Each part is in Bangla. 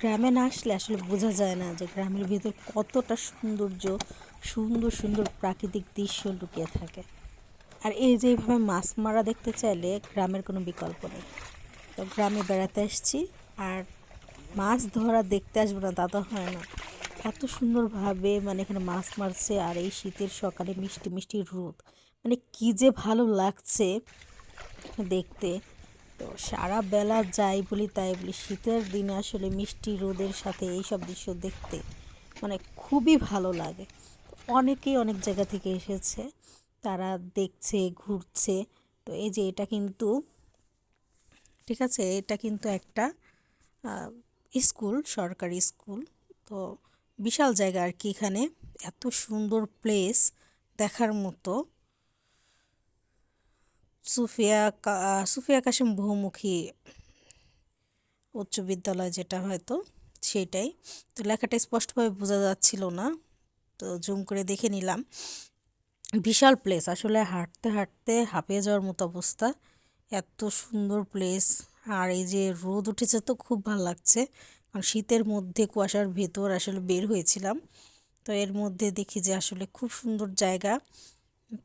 গ্রামে না আসলে আসলে বোঝা যায় না যে গ্রামের ভিতর কতটা সৌন্দর্য, সুন্দর সুন্দর প্রাকৃতিক দৃশ্য লুকিয়ে থাকে। আর এই যে এইভাবে মাছ মারা দেখতে চাইলে গ্রামের কোনো বিকল্প নেই। তো গ্রামে বেড়াতে আসছি আর মাছ ধরা দেখতে আসব না, তা তো হয় না। এত সুন্দরভাবে মানে এখানে মাছ মারছে আর এই শীতের সকালে মিষ্টি মিষ্টি রোদ। মানে কী যে ভালো লাগছে দেখতে। তো সারা বেলা যাই বলি, তাই বলি শীতের দিনে আসলে মিষ্টি রোদের সাথে এইসব দৃশ্য দেখতে মানে খুবই ভালো লাগে। অনেকেই অনেক জায়গা থেকে এসেছে, তারা দেখছে, ঘুরছে, তো এই যে এটা কিন্তু, ঠিক আছে, এটা কিন্তু একটা স্কুল, সরকারি স্কুল, তো বিশাল জায়গা আর কি এখানে, এত সুন্দর প্লেস দেখার মতো। সুফিয়া সুফিয়া কাশিম বহুমুখী উচ্চ বিদ্যালয় যেটা হয়তো সেটাই তো লেখাটা স্পষ্টভাবে বোঝা যাচ্ছিল না, তো জুম করে দেখে নিলাম। বিশাল প্লেস আসলে হাঁটতে হাঁটতে হাঁপিয়ে যাওয়ার মতো অবস্থা। এত সুন্দর প্লেস আর এই যে রোদ উঠেছে তো খুব ভালো লাগছে। কারণ শীতের মধ্যে কুয়াশার ভেতর আসলে বের হয়েছিলাম। তো এর মধ্যে দেখি যে আসলে খুব সুন্দর জায়গা।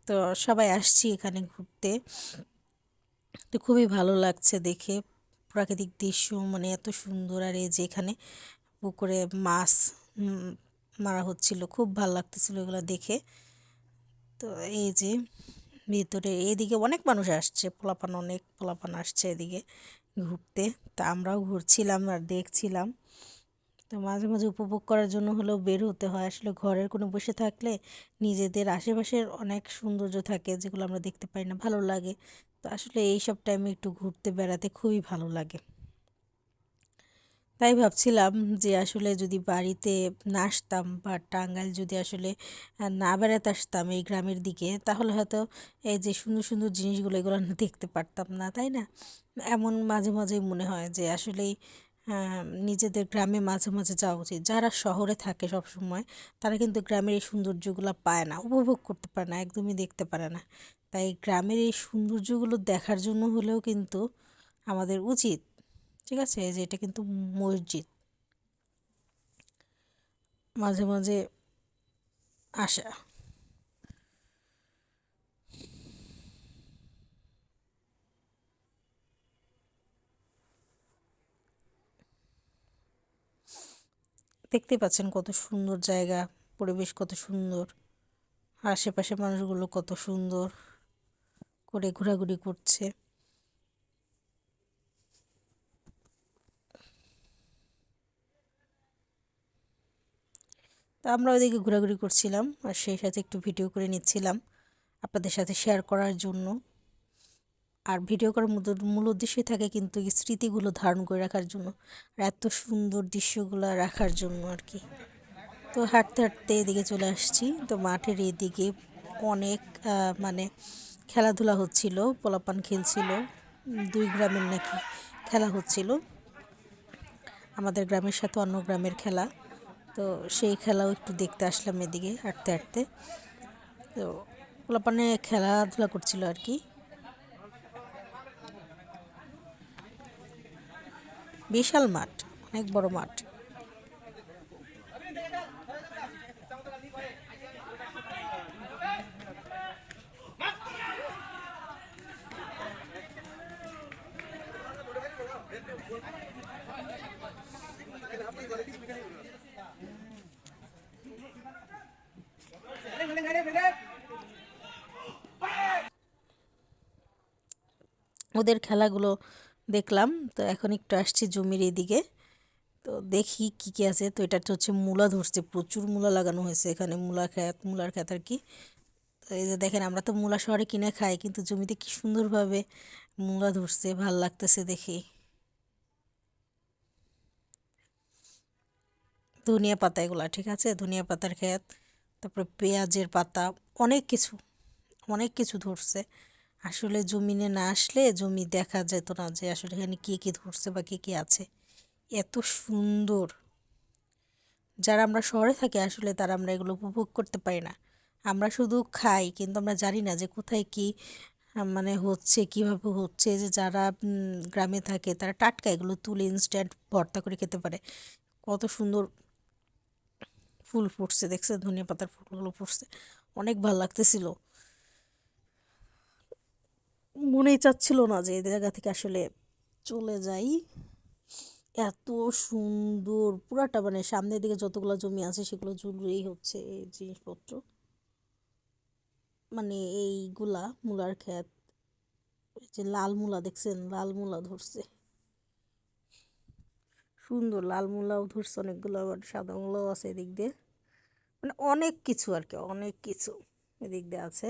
তো সবাই আসছি এখানে ঘুরতে। তো খুবই ভালো লাগছে দেখে। প্রাকৃতিক দৃশ্য মানে এত সুন্দর আর এই যে এখানে পুকুরে মাছ মারা হচ্ছিল, খুব ভালো লাগতেছিল এগুলো দেখে। তো এই যে ভিতরে, এদিকে অনেক মানুষ আসছে, পোলাপান অনেক পোলাপান আসছে এদিকে ঘুরতে। তা আমরাও ঘুরছিলাম আর দেখছিলাম। তো মাঝে মাঝে উপভোগ করার জন্য হলেও বের হতে হয়। আসলে ঘরের কোনো বসে থাকলে নিজেদের আশেপাশের অনেক সৌন্দর্য থাকে যেগুলো আমরা দেখতে পাই না, ভালো লাগে। তো আসলে এই সব টাইমে একটু ঘুরতে বেড়াতে খুবই ভালো লাগে। তাই ভাবছিলাম যে আসলে যদি বাড়িতে না আসতাম বা টাঙ্গাইল যদি আসলে না বেড়াতে আসতাম এই গ্রামের দিকে, তাহলে হয়তো এই যে সুন্দর সুন্দর জিনিসগুলো এগুলো দেখতে পারতাম না, তাই না? এমন মাঝে মাঝেই মনে হয় যে আসলেই নিজেদের গ্রামে মাঝে মাঝে যাওয়া উচিত। যারা শহরে থাকে সব সময় তারা কিন্তু গ্রামের এই সৌন্দর্যগুলো পায় না, উপভোগ করতে পারে না, একদমই দেখতে পারে না। তাই গ্রামের এই সৌন্দর্যগুলো দেখার জন্য হলেও কিন্তু আমাদের উচিত, ঠিক আছে? যে এটা কিন্তু মসজিদ। মাঝে মাঝে আসা। দেখতে পাচ্ছেন কত সুন্দর জায়গা, পরিবেশ কত সুন্দর আশেপাশে মানুষগুলো কত সুন্দর করে ঘোরাঘুরি করছে। তা আমরা ওইদিকে ঘোরাঘুরি করছিলাম আর সেই সাথে একটু ভিডিও করে নিচ্ছিলাম আপনাদের সাথে শেয়ার করার জন্য। আর ভিডিও করার মূল উদ্দেশ্যই থাকে কিন্তু এই স্মৃতিগুলো ধারণ করে রাখার জন্য আর এত সুন্দর দৃশ্যগুলো রাখার জন্য আর কি। তো হাঁটতে হাঁটতে এদিকে চলে আসছি। তো মাঠের এদিকে অনেক মানে খেলাধুলা হচ্ছিল, পোলাপান খেলছিল, দুই গ্রামের নাকি খেলা হচ্ছিল। আমাদের গ্রামের সাথে অন্য গ্রামের খেলা। তো সেই খেলাও একটু দেখতে আসলাম এদিকে হাঁটতে হাঁটতে। তো পোলাপানে খেলাধুলা করছিল আর কি। বিশাল মাঠ অনেক বড় মাঠ। ওদের খেলাগুলো দেখলাম। তো এখন একটু আসছি জমির এদিকে। তো দেখি কি কি আছে। তো এটা হচ্ছে মূলা ধরছে। প্রচুর মূলা লাগানো হয়েছে এখানে। মূলা খ্যাত মূলার খ্যাত আর কি। তো এই যে দেখেন, আমরা তো মূলা শহরে কিনে খাই, কিন্তু জমিতে কি সুন্দরভাবে মূলা ধরছে, ভালো লাগতেছে দেখি। ধনিয়া পাতা এগুলা, ঠিক আছে? ধনিয়া পাতার ক্ষেত, তারপরে পেঁয়াজের পাতা, অনেক কিছু অনেক কিছু ধরছে। আসলে জমিনে না আসলে জমি দেখা যেত না যে আসলে এখানে কী কী ধরছে বা কী কী আছে। এত সুন্দর। যারা আমরা শহরে থাকি আসলে তারা আমরা এগুলো উপভোগ করতে পারি না। আমরা শুধু খাই, কিন্তু আমরা জানি না যে কোথায় কী মানে হচ্ছে, কীভাবে হচ্ছে। যে যারা গ্রামে থাকে তারা টাটকা এগুলো তুলে ইনস্ট্যান্ট ভর্তা করে খেতে পারে। কত সুন্দর ফুল ফুটছে দেখছে ধনিয়া পাতার ফুলগুলো ফুটছে। অনেক ভালো লাগতেছিল। মনেই চাচ্ছিল না যে এই জায়গা থেকে আসলে চলে যাই। এত সুন্দর, পুরাটা মানে সামনের দিকে যতগুলো জমি আছে সেগুলো জুড়েই হচ্ছে এই জিনিসপত্র। মানে এইগুলা, মূলার ক্ষেত যে লাল মূলা, দেখছেন? লাল মূলা ধরছে। সুন্দর লাল মূলাও ধরছে, অনেকগুলো আবার সাদা মূলাও আছে এদিক দিয়ে। মানে অনেক কিছু আর কি, অনেক কিছু এদিক দিয়ে আছে।